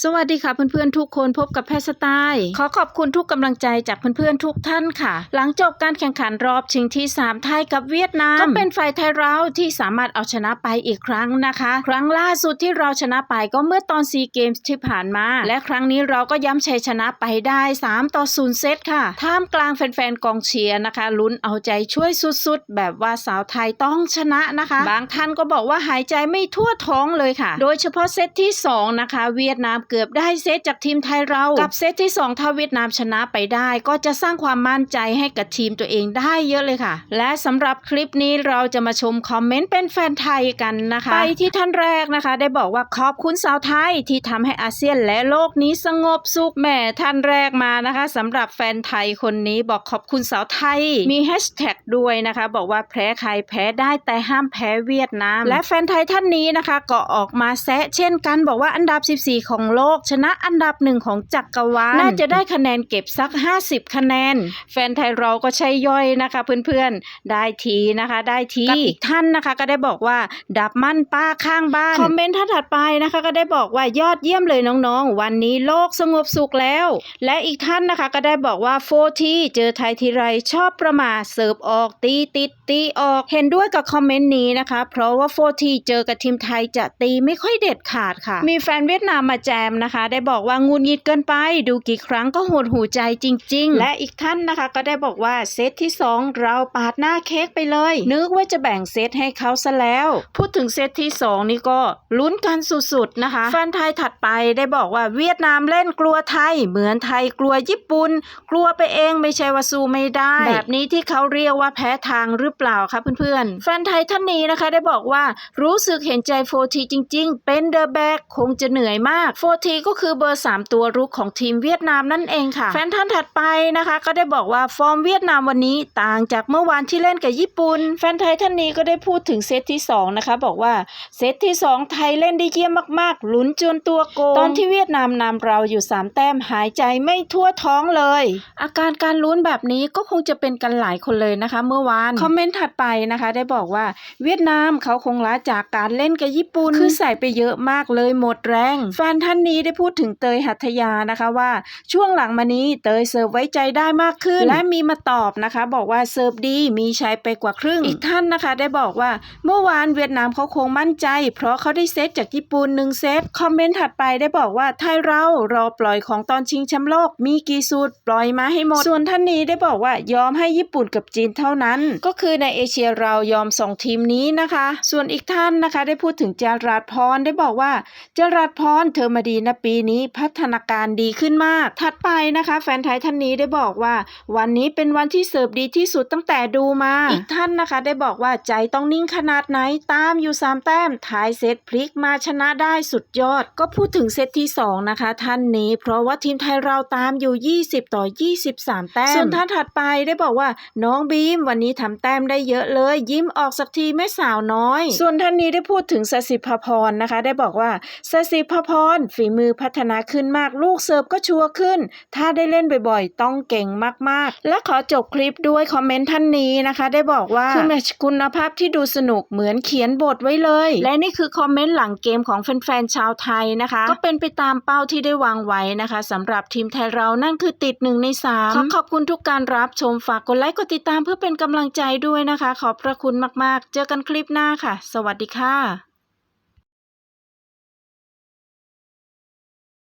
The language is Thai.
สวัสดีค่ะเพื่อนๆทุกคนพบกับแพทย์สไตล์ขอขอบคุณทุกกำลังใจจากเพื่อนๆทุกท่านค่ะ หลังจบการแข่งขันรอบชิงที่ 3 ไทยกับเวียดนาม ก็เป็นฝ่ายไทยเราที่สามารถเอาชนะไปอีกครั้งนะคะ ครั้งล่าสุดที่เราชนะไปก็เมื่อตอนซีเกมส์ที่ผ่านมา และครั้งนี้เราก็ย้ำชัยชนะไปได้ 3 ต่อ 0 เซตค่ะท่ามกลางแฟนๆกองเชียร์นะคะลุ้นเอาใจช่วยสุดๆ แบบว่าสาวไทยต้องชนะนะคะ บางท่านก็บอกว่าหายใจไม่ทั่วท้องเลยค่ะ โดยเฉพาะเซตที่สองนะคะ เวียดนามเกือบได้เซตจากทีมไทยเรา กับเซตที่ 2 ถ้าเวียดนามชนะไปได้ ก็จะสร้างความมั่นใจให้กับทีมตัวเองได้เยอะเลยค่ะ และสำหรับคลิปนี้เราจะมาชมคอมเมนต์เป็นแฟนไทยกันนะคะ ไปที่ท่านแรกนะคะ ได้บอกว่าขอบคุณสาวไทยที่ทำให้อาเซียนและโลกนี้สงบสุขแหม่ท่านแรกมานะคะสำหรับแฟนไทยคนนี้บอกขอบคุณสาวไทย มีแฮชแท็กด้วยนะคะ บอกว่าแพ้ใครแพ้ได้แต่ห้ามแพ้เวียดนาม และแฟนไทยท่านนี้นะคะก็ออกมาแซะเช่นกันบอกว่าอันดับ 14 ของโลก ชนะอันดับหนึ่งของจักรวาลน่าจะได้คะแนนเก็บสัก 50 คะแนน แฟนไทยเราก็ใช่ย่อยนะคะ เพื่อนๆ ได้ทีนะคะ ได้ทีกับอีกท่านนะคะก็ได้บอกว่า ดับมั่นป้าข้างบ้าน คอมเมนต์ท่านถัดไปนะคะ ก็ได้บอกว่ายอดเยี่ยมเลยน้องๆ วันนี้โลกสงบสุขแล้ว และอีกท่านนะคะก็ได้บอกว่าโฟทีเจอไทยทีไรชอบประมาทเสิร์ฟออกตีติดตีออก เห็นด้วยกับคอมเมนต์นี้นะคะ เพราะว่าโฟทีเจอกับทีมไทยจะตีไม่ค่อยเด็ดขาดค่ะ มีแฟนเวียดนามมาแจมนะคะ ได้บอกว่างุนงิดเกินไป ดูกี่ครั้งก็โหดหูใจจริง ๆ และอีกท่านนะคะก็ได้บอกว่าเซตที่ 2 เราปาดหน้าเค้กไปเลย นึกว่าจะแบ่งเซตให้เขาซะแล้ว พูดถึงเซตที่ 2 นี่ก็ลุ้นกันสุดๆนะคะแฟนไทยถัดไปได้บอกว่าเวียดนามเล่นกลัวไทย เหมือนไทยกลัวญี่ปุ่นกลัวไปเองไม่ใช่ว่าสู้ไม่ได้ แบบนี้ที่เขาเรียกว่าแพ้ทางหรือเปล่าคะเพื่อนๆแฟนไทยท่านนี้นะคะได้บอกว่ารู้สึกเห็นใจโฟทีจริง ๆ เป็นเดอะแบกคงจะเหนื่อยมากโฟทีก็คือเบอร์ 3 ตัวรุกของทีมเวียดนามนั่นเองค่ะ แฟนท่านถัดไปนะคะ ก็ได้บอกว่าฟอร์มเวียดนามวันนี้ต่างจากเมื่อวานที่เล่นกับญี่ปุ่นแฟนไทยท่านนี้ก็ได้พูดถึงเซตที่สองนะคะบอกว่าเซตที่สองไทยเล่นได้เยี่ยมมากๆลุ้นจนตัวโกงตอนที่เวียดนามนำเราอยู่ 3 แต้มหายใจไม่ทั่วท้องเลย อาการการลุ้นแบบนี้ก็คงจะเป็นกันหลายคนเลยนะคะ เมื่อวานคอมเมนต์ถัดไปนะคะ ได้บอกว่าเวียดนามเขาคงล้าจากการเล่นกับญี่ปุ่นคือใส่ไปเยอะมากเลยหมดแรง แฟนท่านนี้ได้พูดถึงเตยหัตถยานะคะว่าช่วงหลังมานี้เตยเสิร์ฟไว้ใจได้มากขึ้น และมีมาตอบนะคะ บอกว่าเสิร์ฟดีมีชัยไปกว่าครึ่ง อีกท่านนะคะ ได้บอกว่าเมื่อวานเวียดนามเขาคงมั่นใจ เพราะเขาได้เซตจากญี่ปุ่นหนึ่งเซตคอมเมนต์ถัดไปได้บอกว่าไทยเรารอปล่อยของตอนชิงแชมป์โลก มีกี่สูตรปล่อยมาให้หมด ส่วนท่านนี้ได้บอกว่ายอมให้ญี่ปุ่นกับจีนเท่านั้น ก็คือในเอเชียเรายอมส่งทีมนี้นะคะ ส่วนอีกท่านนะคะ ได้พูดถึงจารัดพรได้บอกว่าจารัดพรเธอมาดีีนะปีนี้พัฒนาการดีขึ้นมาก ถัดไปนะคะ แฟนไทยท่านนี้ได้บอกว่า วันนี้เป็นวันที่เสิร์ฟดีที่สุดตั้งแต่ดูมา อีกท่านนะคะ ได้บอกว่าใจต้องนิ่งขนาดไหนตามอยู่3แต้มท้ายเซตพลิกมาชนะได้สุดยอด ก็พูดถึงเซตที่ 2 นะคะ ท่านนี้ เพราะว่าทีมไทยเราตามอยู่ 20 ต่อ 23 แต้ม ส่วนท่านถัดไปได้บอกว่า น้องบีมวันนี้ทำแต้มได้เยอะเลย ยิ้มออกสักทีแม่สาวน้อย ส่วนท่านนี้ได้พูดถึงสสิภพรนะคะ ได้บอกว่าสสิภพรฝีมือพัฒนาขึ้นมากลูกเสิร์ฟก็ชัวร์ขึ้น ถ้าได้เล่นบ่อยๆ ต้องเก่งมากๆ และขอจบคลิปด้วยคอมเมนต์ท่านนี้นะคะ ได้บอกว่าคือแมชคุณภาพที่ดูสนุกเหมือนเขียนบทไว้เลย และนี่คือคอมเมนต์หลังเกมของแฟนๆชาวไทยนะคะ ก็เป็นไปตามเป้าที่ได้วางไว้นะคะสำหรับทีมไทยเรานั่นคือติดหนึ่งในสามขอขอบคุณทุกการรับชมฝากกดไลค์กดติดตามเพื่อเป็นกำลังใจด้วยนะคะ ขอบพระคุณมากๆ เจอกันคลิปหน้าค่ะ สวัสดีค่ะ